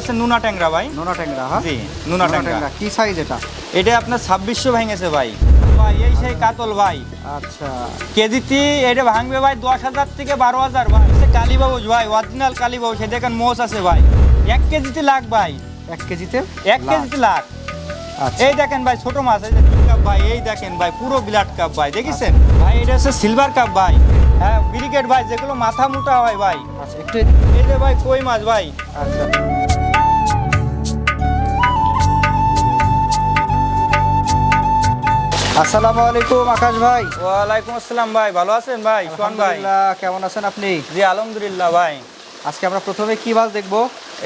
আছে নুনা ট্যাংরা ভাই। নোনা ট্যাংরা হ্যাঁ? জি নুনা ট্যাংরা। কি সাইজ এটা? এটা আপনার ছাব্বিশশো ভেঙেছে ভাই। ভাই এই সেই কাতল ভাই। আচ্ছা। কেজিতে এটা ভাঙবে ভাই দশ হাজার থেকে বারো হাজার ভাই। সে কালীবাবুজ ভাই অরিজিনাল কালীবাবু সে দেখেন মোষ আছে ভাই। এক কেজিতে লাখ ভাই। এক কেজিতে? এক কেজিতে লাখ। আচ্ছা। এই দেখেন ভাই ছোট মাছ এই কাপ ভাই এই দেখেন ভাই পুরো ব্লাড কাপ ভাই। দেখেছেন? ভাই এটা হচ্ছে সিলভার কাপ ভাই। হ্যাঁ ব্রিগেড ভাই যেগুলো মাথা মোটা হয় ভাই। আচ্ছা একটু এই যে ভাই কই মাছ ভাই? আচ্ছা। আসসালামু আলাইকুম আকাশ ভাই। ওয়ালাইকুম আসসালাম ভাই ভালো আছেন ভাই? সোহান ভাই। কেমন আছেন আপনি? জি আলহামদুলিল্লাহ ভাই। আজকে আমরা প্রথমে কি মাছ দেখব?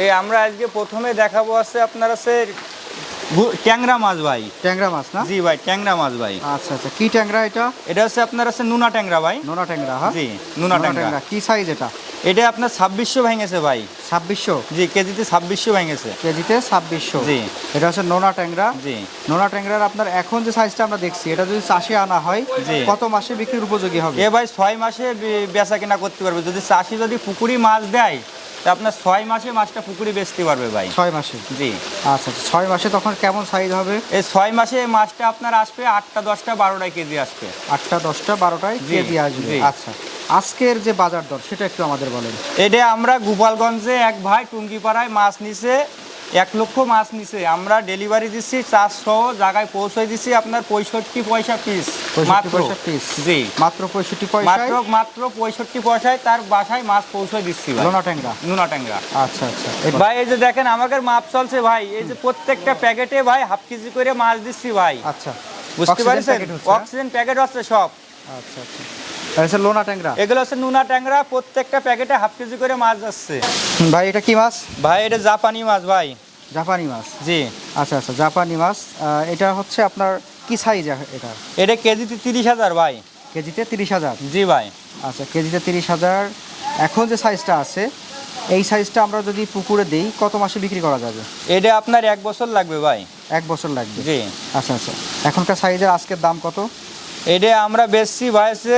এই আমরা আজকে প্রথমে দেখাবো আছে আপনার আছে ট্যাংরা মাছ ভাই। ট্যাংরা মাছ না? জি ভাই ট্যাংরা মাছ ভাই। আচ্ছা আচ্ছা কি ট্যাংরা এটা? এটা হচ্ছে আপনার আছে নুনা ট্যাংরা ভাই। নোনা ট্যাংরা হ্যাঁ? জি নুনা ট্যাংরা। কি সাইজ এটা? এটা আপনার ছাব্বিশশো ভেঙেছে ভাই। ছাব্বিশশো? জি কেজিতে ছাব্বিশশো ভেঙেছে। কেজিতে ছাব্বিশশো। জি। এটা হচ্ছে নোনা ট্যাংরা। জি। নোনা ট্যাংরার আপনার এখন যে সাইজটা আমরা দেখছি এটা যদি চাষে আনা হয়। কত মাসে বিক্রির উপযোগী হবে? এ ভাই ছয় মাসে বেচা কেনা করতে পারবে। যদি চাষি যদি পুকুরি মাছ দেয় আপনার ছয় মাসে মাছটা পুকুরি বেচতে পারবে ভাই। ছয় মাসে? জি। আচ্ছা আচ্ছা ছয় মাসে তখন কেমন সাইজ হবে? এই ছয় মাসে মাছটা আপনার আসবে আটটা দশটা বারোটায় কেজি আসবে। আটটা দশটা বারোটায় কেজি আসবে। আচ্ছা আজকের যে বাজার দর সেটা একটু আমাদের বলেন। এটা আমরা গোপালগঞ্জে এক ভাই টুঙ্গিপাড়ায় মাছ নিছে এক লক্ষ মাছ নিছে। আমরা ডেলিভারি দিচ্ছি চারশো জায়গায় পৌঁছে দিচ্ছি আপনার পঁয়ষট্টি পয়সা পিস মাত্র। পিস জি। মাত্র পঁয়ষট্টি পয়সা মাত্র মাত্র পঁয়ষট্টি পয়সায় তার বাসায় মাছ পৌঁছে দিচ্ছি ভাই। লোনা ট্যাংরা? নুনা ট্যাংরা। আচ্ছা আচ্ছা। ভাই এই যে দেখেন আমাদের মাপ চলছে ভাই। এই যে প্রত্যেকটা প্যাকেটে ভাই হাফ কেজি করে মাছ দিচ্ছি ভাই। আচ্ছা। বুঝতে পারছেন? অক্সিজেন প্যাকেট হচ্ছে সব। আচ্ছা আচ্ছা। হচ্ছে লোনা ট্যাংরা। এগুলো হচ্ছে নুনা ট্যাংরা প্রত্যেকটা প্যাকেটে হাফ কেজি করে মাছ যাচ্ছে ভাই এটা কি মাছ? ভাই এটা জাপানি মাছ ভাই। জাপানি মাছ? জি। আচ্ছা আচ্ছা জাপানি মাছ। এটা হচ্ছে আপনার কি সাইজ এটা? এটা কেজিতে তিরিশ হাজার ভাই। কেজিতে তিরিশ হাজার? জি ভাই। আচ্ছা কেজিতে তিরিশ হাজার। এখন যে সাইজটা আছে এই সাইজটা আমরা যদি পুকুরে দেই কত মাসে বিক্রি করা যাবে? এটা আপনার এক বছর লাগবে ভাই। এক বছর লাগবে? জি। আচ্ছা আচ্ছা। এখনকার সাইজের আজকের দাম কত? এটা আমরা বেচছি ভাইছে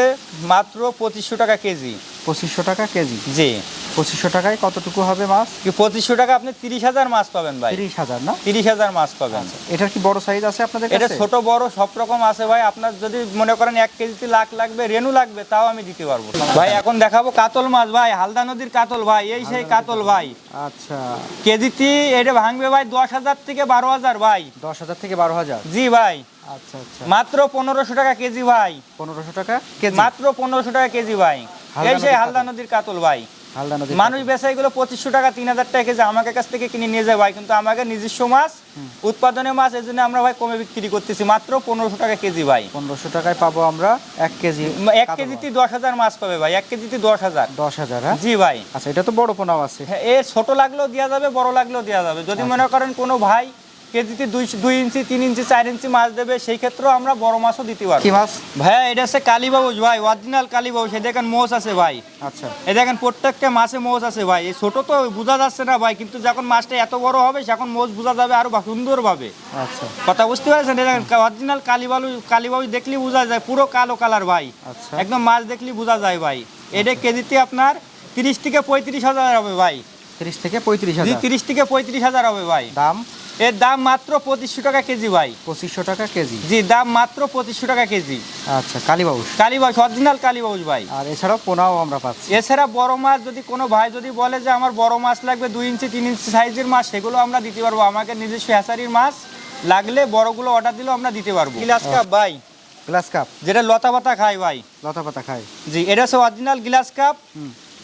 মাত্র পঁচিশশো টাকা কেজি। পঁচিশশো টাকা কেজি? জি। পঁচিশশো টাকায় কতটুকু হবে মাছ? কি পঁচিশশো টাকা আপনি তিরিশ হাজার মাছ পাবেন ভাই। তিরিশ হাজার না? তিরিশ হাজার মাছ পাবেন। এটার কি বড় সাইজ আছে আপনাদের এটা ছোট বড় সব রকম আছে ভাই। আপনার যদি মনে করেন এক কেজিতে লাখ লাগবে রেনু লাগবে তাও আমি দিতে পারব। ভাই এখন দেখাবো কাতল মাছ ভাই হালদা নদীর কাতল ভাই এই সেই কাতল ভাই। আচ্ছা। কেজিতে এটা ভাঙবে ভাই দশ হাজার থেকে বারো হাজার ভাই। দশ হাজার থেকে বারো হাজার? জি ভাই। আচ্ছা আচ্ছা। মাত্র পনেরোশো টাকা কেজি ভাই। পনেরোশো টাকা কেজি? মাত্র পনেরোশো টাকা কেজি ভাই। এই সেই হালদা নদীর কাতল ভাই। হালদা নদী মানুষ বেচা এগুলো পঁচিশশো টাকা তিন হাজার টাকা কেজি আমাকে কাছ থেকে কিনে নিয়ে যায় ভাই। কিন্তু আমাকে নিজস্ব মাছ উৎপাদনের মাছ এই জন্য আমরা ভাই কমে বিক্রি করতেছি। মাত্র পনেরোশো টাকা কেজি ভাই। পনেরোশো টাকায় পাবো আমরা এক কেজি এক কেজিতে দশ হাজার মাছ পাবে ভাই। এক কেজিতে দশ হাজার। দশ হাজার হ্যাঁ? জি ভাই। আচ্ছা এটা তো বড় পোনাও আছে। হ্যাঁ, এ ছোট লাগলেও দেওয়া যাবে বড় লাগলেও দেওয়া যাবে। যদি মনে করেন কোনো ভাই কেজিতে দুই দুই ইঞ্চি তিন ইঞ্চি চার ইঞ্চি মাছ দেবে সেই ক্ষেত্রেও আমরা বড় মাছও দিতে পারব। কি মাছ? ভাইয়া এটা হচ্ছে কালীবাবুজ ভাই অরিজিনাল কালীবাবু সে দেখেন মোষ আছে ভাই। আচ্ছা। এই দেখেন প্রত্যেকটা মাছে মোষ আছে ভাই। এই ছোট তো বোঝা যাচ্ছে না ভাই কিন্তু যখন মাছটা এত বড় হবে যখন মোষ বোঝা যাবে আরও সুন্দরভাবে। আচ্ছা। কথা বুঝতে পারছেন? এই দেখেন অরিজিনাল কালীবালু কালীবাবু দেখলেই বোঝা যায় পুরো কালো কালার ভাই। আচ্ছা। একদম মাছ দেখলেই বোঝা যায় ভাই। এটা কেজিতে আপনার তিরিশ থেকে পঁয়ত্রিশ হাজার হবে ভাই। তিরিশ থেকে পঁয়ত্রিশ হাজার। তিরিশ থেকে পঁয়ত্রিশ হাজার হবে ভাই। দাম? এর দাম মাত্র পঁচিশশো টাকা কেজি ভাই। পঁচিশশো টাকা কেজি? জি দাম মাত্র পঁচিশশো টাকা কেজি। আচ্ছা কালীবাবুস কালীবাউস অরিজিনাল কালীবাউস ভাই। আর এছাড়াও পোনাও আমরা পাচ্ছি। এছাড়া বড় মাছ যদি কোনো ভাই যদি বলে যে আমার বড় মাছ লাগবে দুই ইঞ্চি তিন ইঞ্চি সাইজের মাছ সেগুলো আমরা দিতে পারব। আমাকে নিজস্ব হ্যাচারির মাছ লাগলে বড়গুলো অর্ডার দিলেও আমরা দিতে পারব। গ্লাস কাপ ভাই। Glass cup? যেটা লতা পাতা খায় ভাই। লতা পাতা খাই জি এটা হচ্ছে অরিজিনাল গ্লাস কাপ।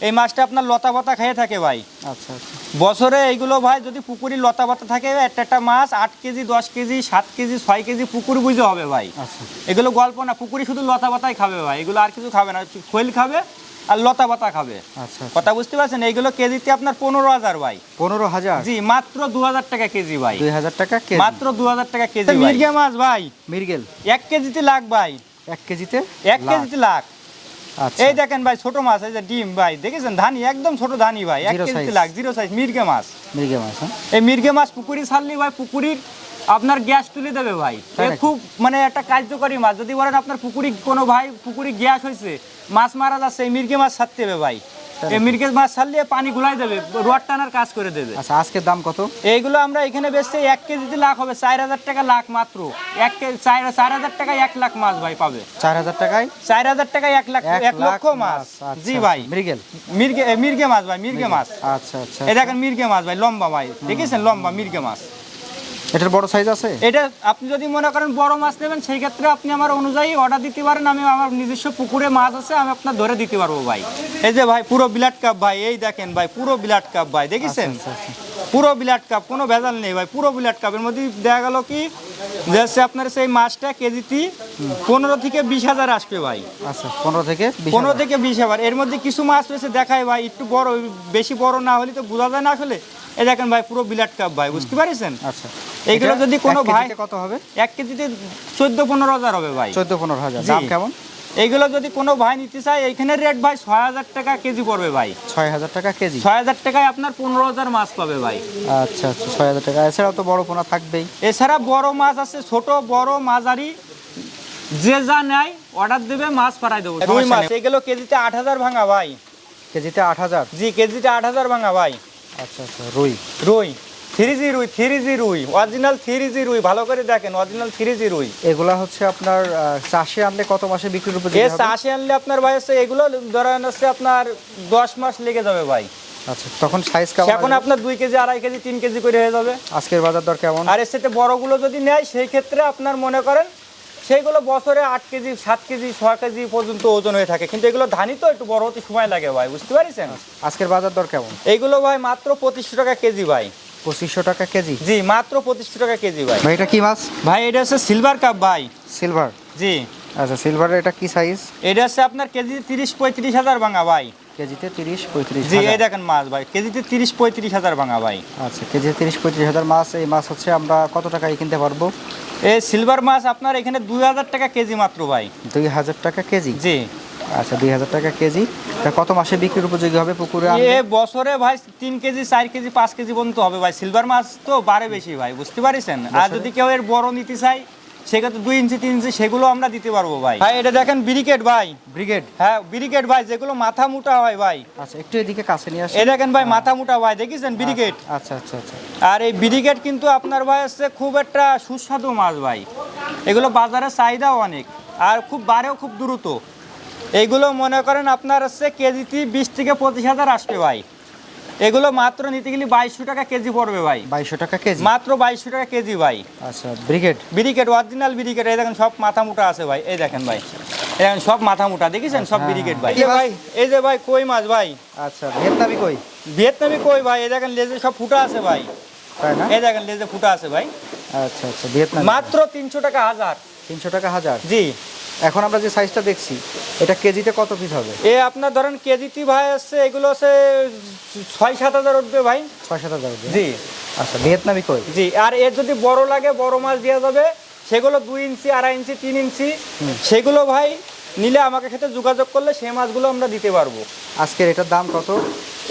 এই মাছটা আপনার লতা পাতা খেয়ে থাকে ভাই। আচ্ছা আচ্ছা। বছরে এইগুলো ভাই যদি পুকুরি লতা পাতা থাকে একটা একটা মাছ আট কেজি দশ কেজি সাত কেজি ছয় কেজি পুকুর বুঝে হবে ভাই। আচ্ছা। এগুলো গল্প না পুকুরি শুধু লতা পাতাই খাবে ভাই এগুলো আর কিছু খাবে না খৈল খাবে আর লতা পাতা খাবে। আচ্ছা কথা বুঝতে পারছেন? এইগুলো কেজিতে আপনার পনেরো হাজার ভাই। পনেরো হাজার? জি মাত্র দু হাজার টাকা কেজি ভাই। দুই হাজার টাকা মাত্র দু হাজার টাকা কেজি মির্গে মাছ ভাই। মিরগেল। এক কেজিতে লাখ ভাই। এক কেজিতে এক কেজিতে লাখ। আচ্ছা এই দেখেন ভাই ছোট মাছ এই যে ডিম ভাই দেখেছেন? ধানি একদম ছোট ধানি ভাই এক কেজি কেজিতে লাখ জিরো সাইজ মির্গে মাছ। মিরগে মাছ হ্যাঁ? এই মির্গে মাছ পুকুরি ছাড়লি ভাই পুকুরির আপনার গ্যাস তুলে দেবে ভাই। খুব মানে একটা কার্যকরী মাছ। যদি বলেন আপনার পুকুরি কোনো ভাই পুকুরি গ্যাস হয়েছে মাছ মারা যাচ্ছে এই মির্গে মাছ ছাড়তে হবে ভাই। মিরগেজ মাছ ছাড়লে পানি গুলাই দেবে রোয়ার টানার কাজ করে দেবে। আচ্ছা আজকের দাম কত? এইগুলো আমরা এখানে বেচতে এক কেজিতে লাখ হবে চার হাজার টাকা লাখ মাত্র। এক চার চার হাজার টাকায় এক লাখ মাছ ভাই পাবে। চার হাজার টাকায়? চার হাজার টাকায় এক লাখ এক এক লক্ষ মাছ জি ভাই। মৃগেল মির্গে মির্গে মাছ ভাই মির্গে মাছ। আচ্ছা আচ্ছা। এই দেখেন মির্গে মাছ ভাই লম্বা ভাই। দেখেছেন? লম্বা মির্গে মাছ। এটার বড় সাইজ আছে? এটা আপনি যদি মনে করেন বড় মাছ নেবেন সেই ক্ষেত্রে আপনি আমার অনুযায়ী অর্ডার দিতে পারেন আমি আমার নিজস্ব পুকুরে মাছ আছে আমি আপনার ধরে দিতে পারব ভাই। এই যে ভাই পুরো ব্লাড কাপ ভাই এই দেখেন ভাই পুরো ব্লাড কাপ ভাই দেখেছেন? আচ্ছা, আচ্ছা। পুরো ব্লাড কাপ কোনো ভেজাল নেই ভাই পুরো ব্লাড কাপের মধ্যে দেখা গেল কি যে আপনার সেই মাছটা কেজিতে পনেরো থেকে বিশ হাজার আসবে ভাই। আচ্ছা পনেরো থেকে পনেরো থেকে বিশ হাজার। এর মধ্যে কিছু মাছ রয়েছে দেখায় ভাই একটু বড় বেশি বড় না হলে তো বোঝা যায় না আসলে। এই দেখেন ভাই পুরো ব্লাড কাপ ভাই বুঝতে পারছেন? আচ্ছা। এইগুলো যদি কোনো ভাই কত হবে? এক কেজিতে চোদ্দ পনেরো হাজার হবে ভাই। চোদ্দ পনেরো হাজার। দাম কেমন? এইগুলো যদি কোনো ভাই নিতে চায় এইখানে রেট ভাই ছয় হাজার টাকা কেজি পড়বে ভাই। ছয় হাজার টাকা কেজি? ছয় হাজার টাকায় আপনার পনেরো হাজার মাছ পাবে ভাই। আচ্ছা আচ্ছা ছয় হাজার টাকা। এছাড়াও তো বড় পোনা থাকবেই। এছাড়া বড় মাছ আছে ছোট বড় মাঝারি যে যা নেয় অর্ডার দেবে মাছ পাঠাই দেবো রুই মাছ। এগুলো কেজিতে আট হাজার ভাঙা ভাই। কেজিতে আট হাজার? জি কেজিতে আট হাজার ভাঙা ভাই। আচ্ছা আচ্ছা রুই। রুই। থ্রি জি রুই থ্রি জি রুই অরিজিনাল থ্রি জি রুই ভালো করে দেখেন অরিজিনাল থ্রি জি রুই এগুলা হচ্ছে আপনার চাষে আনলে কত মাসে বিক্রির উপর এ চাষে আনলে আপনার ভাই হচ্ছে এগুলো ধরেন হচ্ছে আপনার দশ মাস লেগে যাবে ভাই। আচ্ছা তখন সাইজ কেমন এখন আপনার দুই কেজি আড়াই কেজি তিন কেজি করে হয়ে যাবে। আজকের বাজার দর কেমন? আর এর সাথে বড়গুলো যদি নেয় সেই ক্ষেত্রে আপনার মনে করেন সেইগুলো বছরে আট কেজি সাত কেজি ছ কেজি পর্যন্ত ওজন হয়ে থাকে। কিন্তু এগুলো ধানই তো একটু বড় হতে সময় লাগে ভাই বুঝতে পারছেন? আজকের বাজার দর কেমন? এইগুলো ভাই মাত্র পঁচিশশো টাকা কেজি ভাই। পঁচিশশো টাকা কেজি? জি মাত্র পঁচিশশো টাকা কেজি ভাই। ভাই এটা কি মাছ? ভাই এটা হচ্ছে সিলভার কাপ ভাই। সিলভার জি। আচ্ছা সিলভারের এটা কি সাইজ এটা হচ্ছে আপনার কেজি তিরিশ পঁয়ত্রিশ হাজার ভাঙা ভাই। কেজিতে তিরিশ পঁয়ত্রিশ জি এই। দেখেন মাছ ভাই কেজিতে তিরিশ পঁয়ত্রিশ হাজার ভাঙা ভাই। আচ্ছা কেজিতে তিরিশ পঁয়ত্রিশ হাজার মাছ এই মাছ হচ্ছে আমরা কত টাকায় কিনতে পারব? এই সিলভার মাছ আপনার এখানে দুই হাজার টাকা কেজি মাত্র ভাই। দুই হাজার টাকা কেজি? জি। আচ্ছা দুই হাজার টাকা কেজি। তা কত মাসে বিক্রির উপযোগী হবে পুকুরে এ বছরে ভাই তিন কেজি চার কেজি পাঁচ কেজি পর্যন্ত হবে ভাই। সিলভার মাছ তো বাড়ে বেশি ভাই বুঝতে পারিছেন? আর যদি কেউ এর বড় নিতে চাই সেক্ষেত্রে দুই ইঞ্চি তিন ইঞ্চি সেগুলো আমরা দিতে পারব ভাই। ভাই এটা দেখেন ব্রিকেট ভাই। ব্রিগেড হ্যাঁ ব্রিকেট ভাই যেগুলো মাথা মোটা হয় ভাই। আচ্ছা একটু এদিকে কাছে নিয়ে আসি এই দেখেন ভাই মাথা মোটা ভাই দেখেছেন ব্রিকেট? আচ্ছা আচ্ছা আচ্ছা। আর এই ব্রিকেট কিন্তু আপনার ভাই হচ্ছে খুব একটা সুস্বাদু মাছ ভাই। এগুলো বাজারে চাহিদাও অনেক আর খুব বাড়েও খুব দ্রুত। এইগুলো মনে করেন আপনার হচ্ছে কেজিতে বিশ থেকে পঁচিশ হাজার আসবে ভাই। এগুলো মাত্র নিতে গেলে বাইশশো টাকা কেজি পড়বে ভাই। বাইশশো টাকা কেজি? মাত্র বাইশশো টাকা কেজি ভাই। আচ্ছা ব্রিগেড ব্রিকেট অরিজিনাল ব্রিকেট এই দেখেন সব মাথা মোটা আছে ভাই এই দেখেন ভাই। এই দেখেন সব মাথা মোটা দেখেছেন? সব হ্যাঁ, ব্রিকেট ভাই। ভাই এই যে ভাই কই মাছ ভাই? আচ্ছা ভিয়েতনামি কই? ভিয়েতনামি কই ভাই? এই দেখেন লেজে সব ফুটা আছে ভাই। তাই না? এই দেখেন লেজে ফুটা আছে ভাই। আচ্ছা আচ্ছা ভিয়েতনামি। মাত্র তিনশো টাকা হাজার। তিনশো টাকা হাজার? জি। এখন আমরা যে সাইজটা দেখছি এটা কেজিতে কত পিস হবে? এ আপনার ধরেন কেজিটি ভাই আসছে এগুলো হচ্ছে ছয় সাত হাজার উঠবে ভাই। ছয় সাত হাজার। জি। আচ্ছা ভিয়েতনামি কই? জি আর এর যদি বড় লাগে বড় মাছ দেওয়া যাবে সেগুলো দুই ইঞ্চি আড়াই ইঞ্চি তিন ইঞ্চি সেগুলো ভাই নিলে আমাকে সাথে যোগাযোগ করলে সেই মাছগুলো আমরা দিতে পারব। আজকের এটার দাম কত?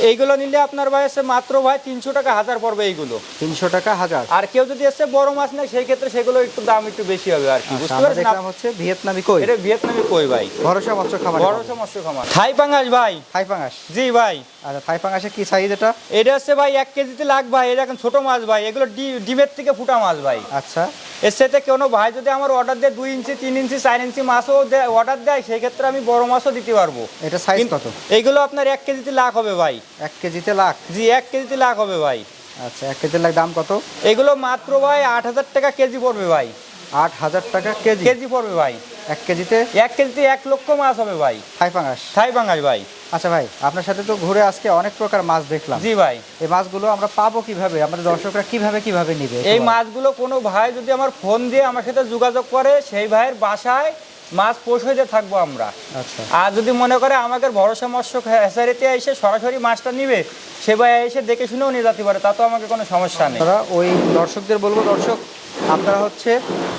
এইগুলো নিলে আপনার ভাই এসে মাত্র ভাই তিনশো টাকা হাজার পড়বে এইগুলো। তিনশো টাকা হাজার। আর কেউ যদি এসে বড় মাছ নেয় সেই ক্ষেত্রে সেগুলো একটু দাম একটু বেশি হবে আর কি আচ্ছা বুঝতে পারছেন হচ্ছে ভিয়েতনামি কই? এটা ভিয়েতনামি কই ভাই? ভরসা মৎস্য খামার। বড় সমস্যা খামার। থাই পাঙ্গাস ভাই। থাই পাঙাশ। জি ভাই। আচ্ছা থাই পাঙাশে কি সাইজ এটা? এটা হচ্ছে ভাই এক কেজিতে লাখ ভাই এটা এখন ছোট মাছ ভাই এগুলো ডিমের থেকে ফুটা মাছ ভাই। আচ্ছা। এর সাথে কোনো ভাই যদি আমার অর্ডার দেয় দুই ইঞ্চি তিন ইঞ্চি চার ইঞ্চি মাছও অর্ডার দেয় সেই ক্ষেত্রে আমি বড় মাছও দিতে পারব। এটা সাইজ কত? এইগুলো আপনার এক কেজিতে লাখ হবে ভাই। এক কেজিতে লাখ? জি এক কেজিতে লাখ হবে ভাই। আচ্ছা এক কেজিতে লাখ দাম কত? এগুলো মাত্র ভাই আট হাজার টাকা কেজি পড়বে ভাই। আট হাজার টাকা কেজি। কেজি পড়বে ভাই। এক কেজিতে? এক কেজিতে এক লক্ষ মাছ হবে ভাই। থাই পাঙাশ? থাই বাঙালি ভাই। আচ্ছা ভাই আপনার সাথে তো ঘুরে আজকে অনেক প্রকার মাছ দেখলাম। জি ভাই। এই মাছগুলো আমরা পাবো কীভাবে? আমাদের দর্শকরা কীভাবে কীভাবে নিবে? এই মাছগুলো কোনো ভাই যদি আমার ফোন দিয়ে আমার সাথে যোগাযোগ করে সেই ভাইয়ের বাসায় মাছ পৌঁছে থাকব আমরা। আচ্ছা। আর যদি মনে করে আমাদের ভরসা মৎস্য হ্যাসারিতে এসে সরাসরি মাছটা নিবে সে ভাই এসে দেখে শুনেও নিয়ে যেতে পারে তা তো আমাকে কোনো সমস্যা নেই। ওই দর্শকদের বলব দর্শক আপনারা হচ্ছে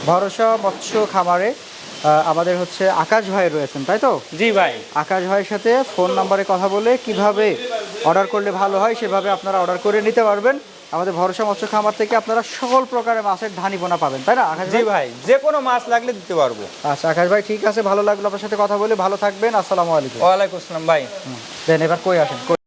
ভরসা মৎস্য খামারে আমাদের হচ্ছে আকাশ ভাই রয়েছেন তাই তো? জি ভাই। আকাশ ভাইয়ের সাথে ফোন নাম্বারে কথা বলে কীভাবে অর্ডার করলে ভালো হয় সেভাবে আপনারা অর্ডার করে নিতে পারবেন। আমাদের ভরসা মৎস্য খামার থেকে আপনারা সকল প্রকারের মাছের ধানি বোনা পাবেন তাই না আকাশ জি ভাই? যে কোনো মাছ লাগলে দিতে পারব। আচ্ছা আকাশ ভাই ঠিক আছে ভালো লাগল আপনার সাথে কথা বলে ভালো থাকবেন আসসালামু আলাইকুম। ওয়ালাইকুম আসসালাম ভাই। দেন এবার কই আসেন?